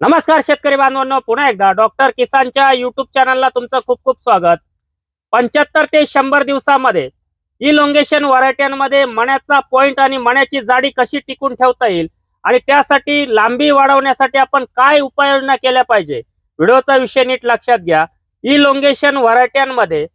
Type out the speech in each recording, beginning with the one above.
नमस्कार शेतकरी बांधवांनो पुन्हा एकदा डॉक्टर किसानच्या युट्यूब चॅनलला तुमचं खूप खूप स्वागत. पंच्याहत्तर ते शंभर दिवसामध्ये इलोंगेशन व्हरायट्यांमध्ये मण्याचा पॉइंट आणि मण्याची जाडी कशी टिकून ठेवता येईल आणि त्यासाठी लांबी वाढवण्यासाठी आपण काय उपाययोजना केल्या पाहिजे? व्हिडिओचा विषय नीट लक्षात घ्या. इलोंगेशन व्हरायट्यांमध्ये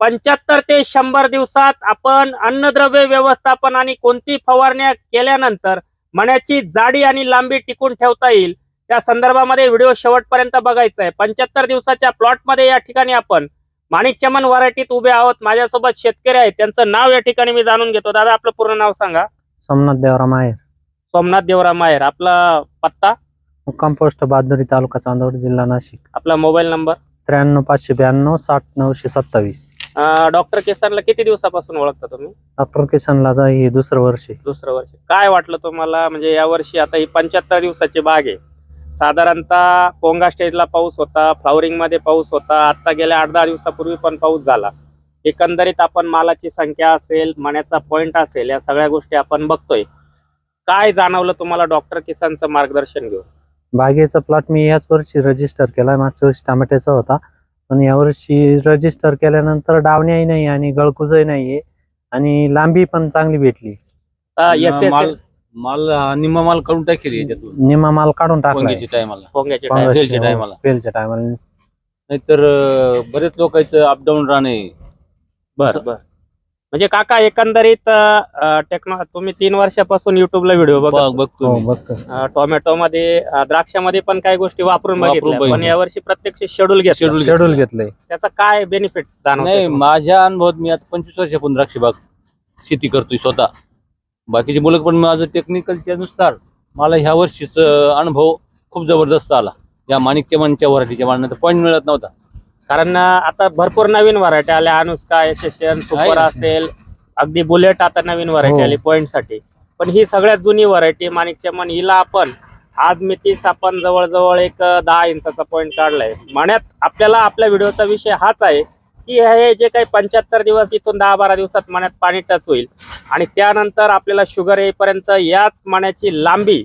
पंच्याहत्तर ते शंभर दिवसात आपण अन्नद्रव्य व्यवस्थापन आणि कोणती फवारण्या केल्यानंतर मण्याची जाडी आणि लांबी टिकून ठेवता येईल. त्या संदर्भामध्ये व्हिडिओ शेवटपर्यंत बघायचा आहे पंच्याहत्तर दिवसाच्या प्लॉटमध्ये या ठिकाणी आपण माणिक चमन व्हरायटीत उभे आहोत. माझ्यासोबत शेतकरी आहेत. त्यांचं नाव या ठिकाणी मी जाणून घेतो. दादा आपलं पूर्ण नाव सांगा. सोमनाथ देवराम आहे सोमनाथ देवराम माहेर. आपला पत्ता? मुक्काम पोस्ट बहादुरी तालुका चांदवड जिल्हा नाशिक. आपला मोबाईल नंबर? त्र्याण्णव पाचशे ब्याण्णव साठ नऊशे सत्तावीस. डॉक्टर केसरला किती दिवसापासून ओळखता तुम्ही? डॉक्टर किशनला आता ही दुसरं वर्ष आहे. दुसरं वर्ष. काय वाटलं तुम्हाला? म्हणजे या वर्षी आता ही पंच्याहत्तर दिवसाची बाग आहे. साधारणतः पोंगा स्टेजला पाऊस होता फ्लावरिंगमध्ये पाऊस होता. आता गेल्या आठ दहा दिवसापूर्वी पण पाऊस झाला. एकंदरीत आपण मालाची संख्या असेल मण्याचा पॉइंट असेल या सगळ्या गोष्टी आपण बघतोय. काय जाणवलं तुम्हाला डॉक्टर किसानचं मार्गदर्शन घेऊन? बागेचा प्लॉट मी याच वर्षी रजिस्टर केलाय मागच्या वर्षी टमाट्याचा होता. पण यावर्षी रजिस्टर केल्यानंतर डावण्याही नाही आणि गळकुजही नाहीये. आणि लांबी पण चांगली भेटली. एस एस माल हा, निम्मा माल काढून टाकेल याच्यातून. निमा माल काढून टायमाला. फेलच्या टायमाला. नाहीतर अं, बरेच लोकांचं अपडाऊन राहणे बर बर. म्हणजे काका एकंदरीत टेक्नो तुम्ही तीन वर्षापासून युट्यूबला व्हिडिओ बघा बघतो हो मी. बघतो टोमॅटो मध्ये द्राक्षामध्ये पण काही गोष्टी वापरून वापरून बघितल्या पण बघितल्या. यावर्षी प्रत्यक्ष शेड्यूल घेतलं. Schedule शेड्यूल घेतलंय. त्याचा काय बेनिफिट नाही जाणवत माझ्या अनुभवात मी आता पंचवीस वर्षापासून द्राक्ष बाग शेती करतोय स्वतः. बाकीचे मुलं पण माझं टेक्निकलच्या नुसार मला ह्या वर्षीच अनुभव खूप जबरदस्त आला. या माणिकच्या मनच्या व्हरायटीच्या मानण्याचा पॉईंट मिळत नव्हता. कारण आता भरपूर नवीन व्हरायटी आल्या. अनुष्का यशस्यन सुपर. असेल. अगदी बुलेट आता नवीन व्हरायटी हो. आली पॉइंटसाठी. पण ही सगळ्यात जुनी व्हरायटी माणिकच्या मन हिला आपण आज मितीस आपण जवळजवळ एक दहा इंचाचा पॉइंट काढलाय. म्हणत आपल्याला आपल्या व्हिडिओचा विषय हाच आहे. की हे जे काही पंच्याहत्तर दिवस इथून दहा बारा दिवसात मण्यात पाणी टच होईल. आणि त्यानंतर आपल्याला शुगर येईपर्यंत याच मण्याची लांबी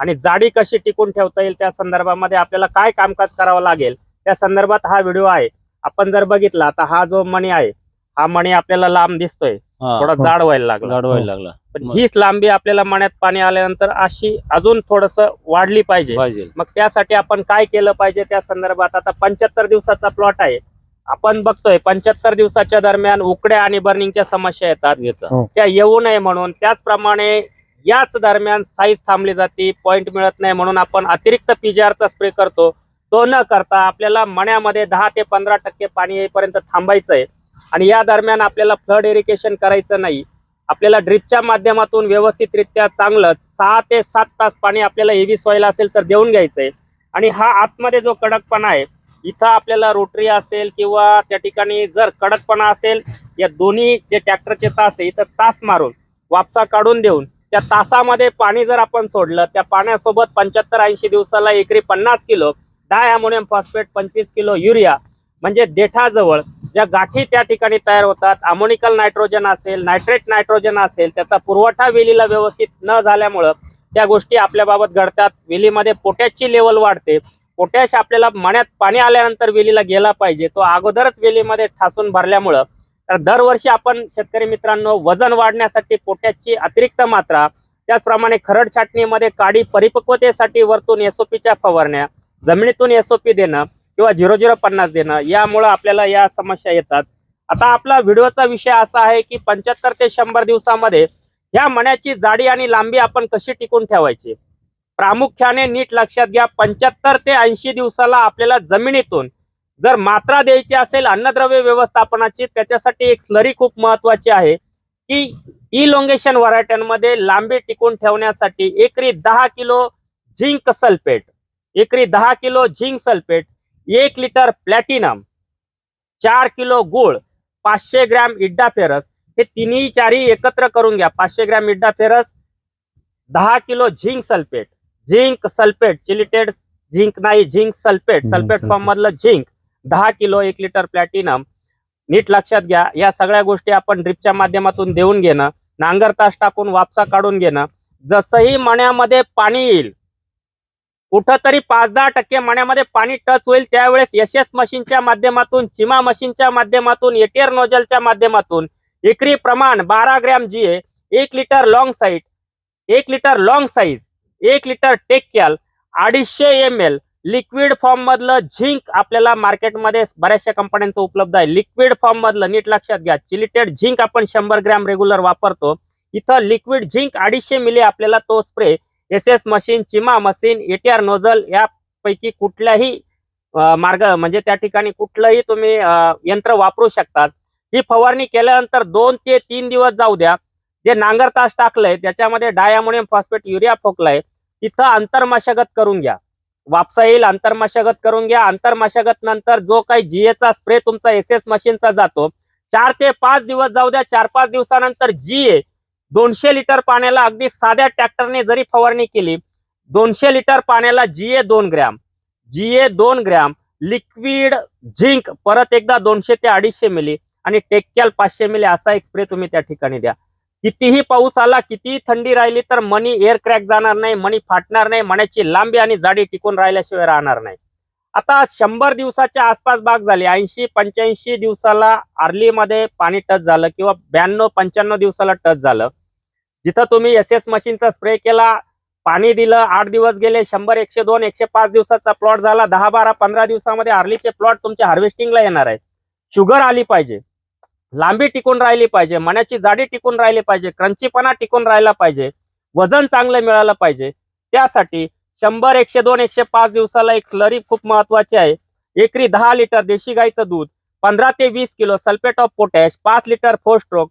आणि जाडी कशी टिकून ठेवता येईल त्या संदर्भामध्ये आपल्याला काय कामकाज करावं लागेल त्या संदर्भात हा व्हिडिओ आहे. आपण जर बघितला तर हा जो मणी आहे हा मणी आपल्याला लांब दिसतोय. थोडा जाड व्हायला लागला. गाड व्हायला लागला. पण हीच लांबी आपल्याला मण्यात पाणी आल्यानंतर अशी अजून थोडस वाढली पाहिजे. पाहिजे. मग त्यासाठी आपण काय केलं पाहिजे त्या संदर्भात? आता पंच्याहत्तर दिवसाचा प्लॉट आहे. आपण बघतोय पंच्याहत्तर दिवसाच्या दरम्यान उकड्या आणि बर्निंगच्या समस्या येतात. घेता हो. त्या येऊ नये म्हणून त्याचप्रमाणे याच दरम्यान साईज थांबली जाते पॉइंट मिळत नाही म्हणून आपण अतिरिक्त पीजीआरचा स्प्रे करतो. तो न करता आपल्याला मण्यामध्ये दहा ते पंधरा टक्के पाणी येईपर्यंत थांबायचं आहे आणि या दरम्यान आपल्याला फ्लड इरिगेशन करायचं नाही. आपल्याला ड्रिपच्या माध्यमातून व्यवस्थितरित्या चांगलं सहा ते सात तास पाणी आपल्याला हेवी सॉईल असेल तर देऊन घ्यायचंय. आणि हा आतमध्ये जो कडकपणा आहे इथं आपल्याला रोटरी असेल किंवा त्या ठिकाणी जर कडकपणा असेल या दोन्ही जे ट्रॅक्टरचे तास आहे इथं तास मारून वापसा काढून देऊन त्या तासामध्ये पाणी जर आपण सोडलं त्या पाण्यासोबत पंच्याहत्तर ऐंशी दिवसाला एकरी पन्नास किलो डाय अमोनियम फॉस्फेट पंचवीस किलो युरिया म्हणजे देठाजवळ ज्या गाठी त्या ठिकाणी तयार होतात अमोनिकल नायट्रोजन असेल नायट्रेट नायट्रोजन असेल त्याचा पुरवठा वेलीला व्यवस्थित न झाल्यामुळं त्या गोष्टी आपल्याबाबत घडतात. वेलीमध्ये पोटॅशची लेवल वाढते. पोटॅश आपल्याला मण्यात पाणी आल्यानंतर वेलीला गेला पाहिजे. तो अगोदरच वेलीमध्ये ठासून भरल्यामुळं तर दरवर्षी आपण शेतकरी मित्रांनो वजन वाढण्यासाठी पोट्याची अतिरिक्त मात्रा त्याचप्रमाणे खरड छाटणीमध्ये काडी परिपक्वतेसाठी वरतून एसओपीच्या फवारण्या जमिनीतून एसओपी देणं किंवा झिरो झिरो पन्नास देणं यामुळं आपल्याला या समस्या येतात. आता आपला व्हिडिओचा विषय असा आहे की पंच्याहत्तर ते शंभर दिवसामध्ये ह्या मण्याची जाडी आणि लांबी आपण कशी टिकून ठेवायची? प्रामुख्याने नीट लक्षात घ्या पंच्याहत्तर ते ऐंशी दिवसाला आपल्याला जमिनीतून जर मात्रा द्यायची असेल अन्नद्रव्य व्यवस्थापनाची त्याच्यासाठी एक स्लरी खूप महत्वाची आहे की इलोंगेशन व्हरायट्यांमध्ये लांबी टिकून ठेवण्यासाठी एकरी दहा किलो झिंक सल्फेट एकरी दहा किलो झिंक सल्फेट एक लिटर प्लॅटिनम चार किलो गुळ पाचशे ग्रॅम इड्डा फेरस हे तिन्ही चारही एकत्र करून घ्या पाचशे ग्रॅम इड्डा फेरस दहा kilo zinc sulphate. Zinc sulphate chelated zinc नाही झिंक सल्फेट. सल्फेट. फॉर्म मधलं झिंक दहा किलो एक लिटर प्लॅटिनम. नीट लक्षात घ्या या सगळ्या गोष्टी आपण ड्रिपच्या माध्यमातून देऊन घेणं नांगर तास टाकून वापसा काढून घेणं. जसंही मण्यामध्ये पाणी येईल कुठंतरी पाच दहा टक्के मण्यामध्ये पाणी टच होईल त्यावेळेस एस एस मशीनच्या माध्यमातून चिमा मशीनच्या माध्यमातून एटीआर नोजलच्या माध्यमातून एकरी प्रमाण बारा ग्रॅम जी ए एक लिटर लॉंग साईट एक लिटर लॉंग साईज एक लिटर टेक कॅल अडीचशे एम एल लिक्विड फॉर्म मधलं झिंक आपल्याला मार्केटमध्ये बऱ्याचशा कंपन्यांचं उपलब्ध आहे. लिक्विड फॉर्म मधलं नीट लक्षात घ्या. चिलिटेड झिंक आपण शंभर ग्रॅम रेग्युलर वापरतो. इथं लिक्विड झिंक अडीचशे मिली आपल्याला तो स्प्रे एस एस मशीन चिमा मशीन एटीआर नोझल यापैकी कुठल्याही मार्ग म्हणजे त्या ठिकाणी कुठलंही तुम्ही यंत्र वापरू शकतात. ही फवारणी केल्यानंतर दोन ते तीन दिवस जाऊ द्या. जे नांगर तास टाकलंय त्याच्यामध्ये डायमोनियम फॉस्फेट युरिया फोकलाय तिथं आंतरमशागत करून घ्या. वापसा येईल आंतरमशागत करून घ्या. आंतरमशागत नंतर जो काही जीएचा स्प्रे तुमचा एस एस मशीनचा जातो चार ते पाच दिवस जाऊ द्या. चार पाच दिवसानंतर जीए दोनशे लिटर पाण्याला अगदी साध्या ट्रॅक्टरने जरी फवारणी केली दोनशे लिटर पाण्याला जीए दोन ग्रॅम जीए दोन ग्रॅम लिक्विड झिंक परत एकदा दोनशे ते अडीचशे मिली आणि टेक्कॅल पाचशे मिली असा एक स्प्रे तुम्ही त्या ठिकाणी द्या. कितीही पाऊस आला कितीही थंडी राहिली तर मनी एअर क्रॅक जाणार नाही मनी फाटणार नाही मण्याची लांबी आणि जाडी टिकून राहिल्याशिवाय राहणार नाही. आता शंभर दिवसाच्या आसपास बाग झाली. ऐंशी पंच्याऐंशी दिवसाला आर्लीमध्ये पाणी टच झालं किंवा ब्याण्णव पंच्याण्णव दिवसाला टच झालं. जिथं तुम्ही एस एस मशीनचा स्प्रे केला पाणी दिलं आठ दिवस गेले शंभर एकशे दोन एकशे पाच दिवसाचा प्लॉट झाला दहा बारा पंधरा दिवसामध्ये आर्लीचे प्लॉट तुमच्या हार्वेस्टिंगला येणार आहे. शुगर आली पाहिजे. लांबी टिकून राहिली पाहिजे मण्याची जाडी टिकून राहिली पाहिजे क्रंचीपणा टिकून राहिला पाहिजे वजन चांगलं मिळालं पाहिजे. त्यासाठी शंभर एकशे दोन एकशे पाच दिवसाला एक स्लरी खूप महत्वाची आहे. एकरी दहा लिटर देशी गाईचं दूध पंधरा ते वीस किलो सल्फेट ऑफ पोटॅश पाच लिटर फोर स्ट्रोक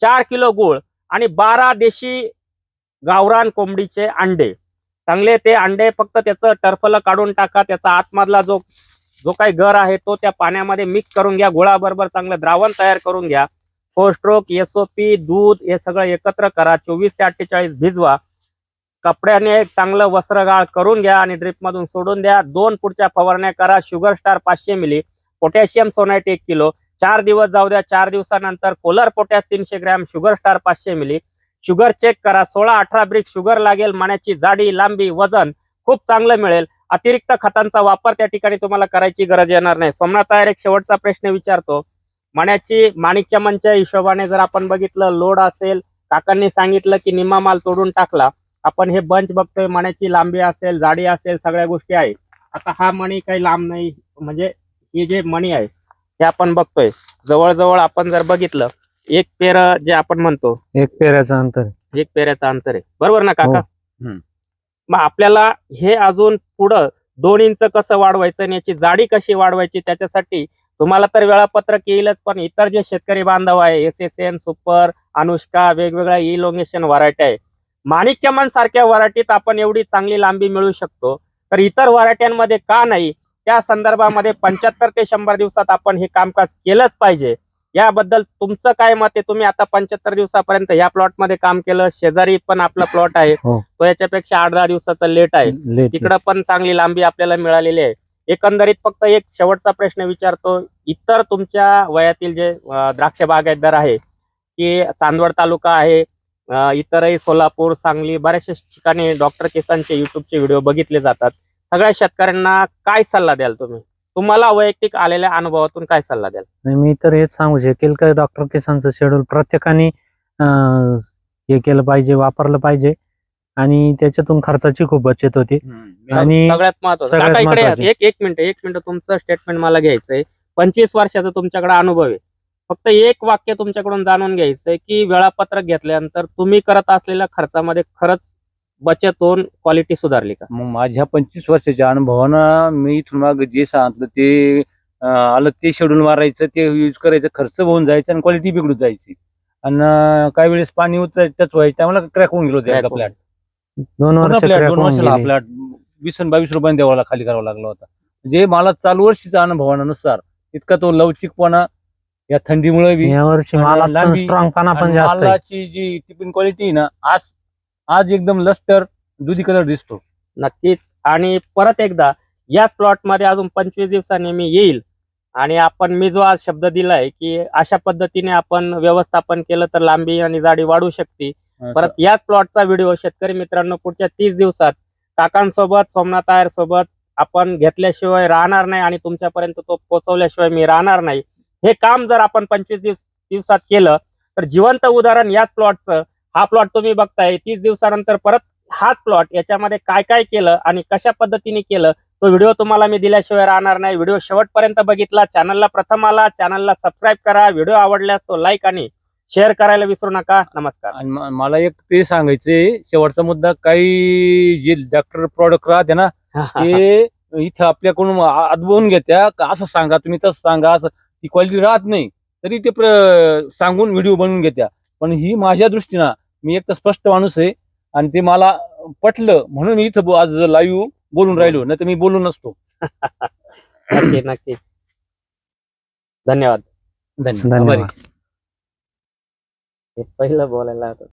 चार किलो गुळ आणि बारा देशी गावरान कोंबडीचे अंडे. चांगले ते अंडे फक्त त्याचं टर्फलं काढून टाका त्याचा आतमधला जो जो काही गर आहे तो त्या पाण्यामध्ये मिक्स करून घ्या. गुळाबरोबर चांगलं द्रावण तयार करून घ्या. फोर स्ट्रोक एसओपी दूध हे सगळं एकत्र करा. चोवीस ते अठ्ठेचाळीस भिजवा. कपड्याने एक चांगलं वस्त्रगाळ करून घ्या आणि ड्रिपमधून सोडून द्या. दोन पुढच्या फवारण्या करा. शुगर स्टार पाचशे मिली पोटॅशियम सोनाईट एक किलो चार दिवस जाऊ द्या. चार दिवसानंतर पोलर पोटॅश तीनशे ग्रॅम. शुगर स्टार पाचशे मिली शुगर चेक करा. सोळा अठरा ब्रिक शुगर लागेल. मण्याची जाडी लांबी वजन खूप चांगलं मिळेल. अतिरिक्त खतांचा वापर त्या ठिकाणी तुम्हाला करायची गरज येणार नाही सोमनाथ आयर एक शेवटचा प्रश्न विचारतो मण्याची माणिकच्या मनच्या हिशोबाने जर आपण बघितलं लोड असेल काकांनी सांगितलं की निम्मा माल तोडून टाकला आपण हे बंच बघतोय मण्याची लांबी असेल जाडी असेल सगळ्या गोष्टी आहे आता हा मणी काही लांब नाही म्हणजे हे जे मणी आहे हे आपण बघतोय जवळजवळ आपण जर बघितलं एक पेर जे आपण म्हणतो एक पेऱ्याचं अंतर. एक पेऱ्याचं अंतर आहे बरोबर ना काका हो. हम्म. मग आपल्याला हे अजून पुढं दोन इंच कसं वाढवायचं आणि याची जाडी कशी वाढवायची त्याच्यासाठी तुम्हाला तर वेळापत्रक येईलच पण इतर जे शेतकरी बांधव आहे S S N super Anushka वेगवेगळ्या इलोंगेशन व्हरायटी आहे. माणिकचमन सारख्या व्हरायटीत आपण एवढी चांगली लांबी मिळू शकतो. तर इतर व्हरायट्यांमध्ये का नाही त्या संदर्भामध्ये पंच्याहत्तर ते शंभर दिवसात आपण हे कामकाज केलंच पाहिजे. याबद्दल तुमचं काय मत आहे? तुम्ही आता पंच्याहत्तर दिवसापर्यंत या प्लॉटमध्ये काम केलं शेजारी पण आपला प्लॉट आहे. हो. तो याच्यापेक्षा आठ दहा दिवसाचा लेट आहे. लेट तिकडं पण चांगली लांबी आपल्याला मिळालेली आहे. एकंदरीत फक्त एक शेवटचा प्रश्न विचारतो. इतर तुमच्या वयातील जे अं, द्राक्ष बागायतदार आहे की चांदवड तालुका आहे अं, इतरही सोलापूर सांगली बऱ्याचशा ठिकाणी डॉक्टर किसानचे युट्यूबचे व्हिडिओ बघितले जातात. सगळ्या शेतकऱ्यांना काय सल्ला द्याल तुम्ही? तुम्हाला वैयक्तिक आलेल्या अनुभवातून काय सल्ला द्याल? मी तर हेच सांगू शकेल का डॉक्टर किसानचं शेड्यूल प्रत्येकाने अं, हे केलं पाहिजे वापरलं पाहिजे. आणि त्याच्यातून खर्चाची खूप बचत होते. आणि सगळ्यात महत्वाचं. सगळ्यात काका इकडे या. महत्वाचं. एक एक मिनिट एक मिनिट तुमचं स्टेटमेंट मला घ्यायचंय. पंचवीस वर्षाचा तुमच्याकडे अनुभव आहे. फक्त एक वाक्य तुमच्याकडून जाणून घ्यायचंय की वेळापत्रक घेतल्यानंतर तुम्ही करत असलेल्या खर्चामध्ये खरंच बचत होऊन क्वालिटी सुधारली का? मग माझ्या पंचवीस वर्षाच्या अनुभवानं मी इथून माग जे सांगितलं ते अं, आलं ते शेड्यूल मारायचं ते यूज करायचं खर्च होऊन जायचं आणि क्वालिटी बिघडून जायची. आणि काही वेळेस पाणी उतरायचं त्याच व्हायचं त्यामुळे क्रॅक होऊन गेलो Crack होऊन फ्लॅट दोन वर्ष फ्लॅट crack दोन होऊन वर्षाला गेले. फ्लॅट वीस आणि बावीस रुपयांनी द्यावा खाली करावा लागला होता. म्हणजे मला चालू वर्षीच्या अनुभवानुसार इतका तो लवचिकपणा या थंडीमुळे बी या वर्षी आणि मालात पण लांबी स्ट्रॉंग पाना पण आणि जास्त आहे. मालाची जी टिफिन क्वालिटी ना आज आज एकदम लस्टर दुधी कलर दिसतो. नक्कीच. आणि परत एकदा याच प्लॉटमध्ये अजून पंचवीस दिवसांनी मी येईल. आणि आपण मी जो आज शब्द दिलाय की अशा पद्धतीने आपण व्यवस्थापन केलं तर लांबी आणि जाडी वाढू शकते. परत याच प्लॉटचा व्हिडिओ शेतकरी मित्रांनो पुढच्या तीस दिवसात काकांसोबत सोमनाथ आयर सोबत आपण घेतल्याशिवाय राहणार नाही आणि तुमच्यापर्यंत तो पोहोचवल्याशिवाय मी राहणार नाही. हे काम जर आपण पंचवीस दिवस दिवसात केलं तर जिवंत उदाहरण याच प्लॉटचं हा प्लॉट तुम्ही बघताय तीस दिवसानंतर परत हाच प्लॉट याच्यामध्ये काय काय केलं आणि कशा पद्धतीने केलं तो व्हिडिओ तुम्हाला मी दिल्याशिवाय राहणार नाही. व्हिडिओ शेवटपर्यंत बघितला चॅनलला प्रथम आला चॅनलला सबस्क्राईब करा. व्हिडिओ आवडल्यास तो लाईक आणि शेअर करायला विसरू नका. नमस्कार. आणि मला एक ते सांगायचंय शेवटचा मुद्दा काही जे डॉक्टर प्रॉडक्ट राहते ना ते इथं आपल्याकडून आ- अदबवून घेत्या. का असं सांगा तुम्ही तसं सांगा असं ती क्वालिटी राहत नाही तरी ते सांगून व्हिडिओ बनवून घेत्या. पण ही माझ्या दृष्टीनं मी एक तर स्पष्ट माणूस आहे आणि ते मला पटलं म्हणून मी इथं बो- आज लाईव्ह बोलून राहिलो नाही तर मी बोलून नसतो. नक्की नक्की धन्यवाद. धन्यवाद. आभारी. हे पहिलं बोलायला होतं.